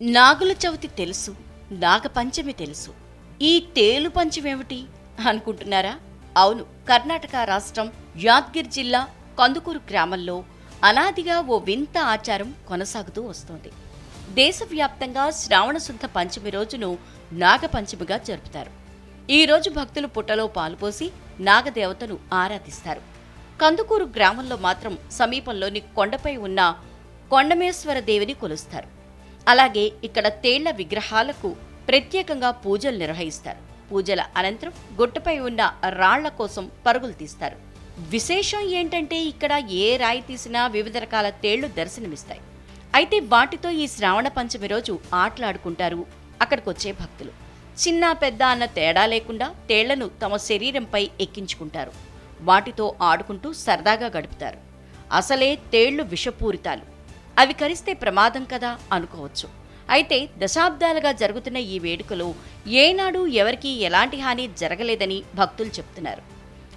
నాగుల చవితి తెలుసు నాగపంచమి తెలుసు. ఈ తేలు పంచమేమిటి అనుకుంటున్నారా? అవును కర్ణాటక రాష్ట్రం యాద్గిర్ జిల్లా కందుకూరు గ్రామంలో అనాదిగా ఓ వింత ఆచారం కొనసాగుతూ వస్తోంది. దేశవ్యాప్తంగా శ్రావణ శుద్ధ పంచమి రోజును నాగపంచమిగా జరుపుతారు. ఈ రోజు భక్తులు పుట్టలో పాలుపోసి నాగదేవతను ఆరాధిస్తారు. కందుకూరు గ్రామంలో మాత్రం సమీపంలోని కొండపై ఉన్న కొండమేశ్వర దేవిని కొలుస్తారు. అలాగే ఇక్కడ తేళ్ళ విగ్రహాలకు ప్రత్యేకంగా పూజలు నిర్వహిస్తారు. పూజల అనంతరం గుట్టపై ఉన్న రాళ్ళ కోసం పరుగులు తీస్తారు. విశేషం ఏంటంటే ఇక్కడ ఏ రాయి తీసినా వివిధ రకాల తేళ్ళు దర్శనమిస్తాయి. అయితే వాటితో ఈ శ్రావణ పంచమి రోజు ఆటలాడుకుంటారు అక్కడికొచ్చే భక్తులు. చిన్న పెద్ద అన్న తేడా లేకుండా తేళ్ళను తమ శరీరంపై ఎక్కించుకుంటారు. వాటితో ఆడుకుంటూ సరదాగా గడుపుతారు. అసలే తేళ్ళు విషపూరితాలు. అవి కరిస్తే ప్రమాదం కదా అనుకోవచ్చు. అయితే దశాబ్దాలుగా జరుగుతున్న ఈ వేడుకలో ఏనాడు ఎవరికీ ఎలాంటి హాని జరగలేదని భక్తులు చెప్తున్నారు.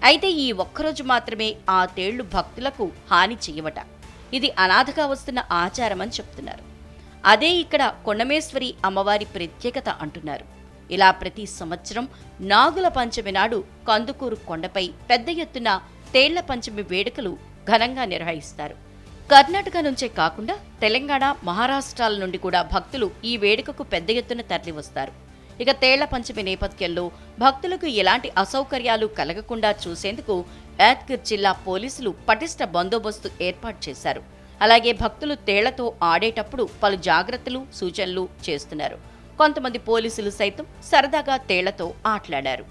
అయితే ఈ ఒక్కరోజు మాత్రమే ఆ తేళ్ళు భక్తులకు హాని చేయవట. ఇది అనాథగా వస్తున్న ఆచారమని చెప్తున్నారు. అదే ఇక్కడ కొండమేశ్వరి అమ్మవారి ప్రత్యేకత అంటున్నారు. ఇలా ప్రతి సంవత్సరం నాగుల పంచమి నాడు కందుకూరు కొండపై పెద్ద ఎత్తున తేళ్ళ పంచమి వేడుకలు ఘనంగా నిర్వహిస్తారు. కర్ణాటక నుంచే కాకుండా తెలంగాణ మహారాష్ట్రాల నుండి కూడా భక్తులు ఈ వేడుకకు పెద్ద ఎత్తున తరలివస్తారు. ఇక తేళ్ళ పంచమి నేపథ్యంలో భక్తులకు ఎలాంటి అసౌకర్యాలు కలగకుండా చూసేందుకు యాద్గిర్ జిల్లా పోలీసులు పటిష్ట బందోబస్తు ఏర్పాటు చేశారు. అలాగే భక్తులు తేళ్ళతో ఆడేటప్పుడు పలు జాగ్రత్తలు సూచనలు చేస్తున్నారు. కొంతమంది పోలీసులు సైతం సరదాగా తేళ్ళతో ఆటలాడారు.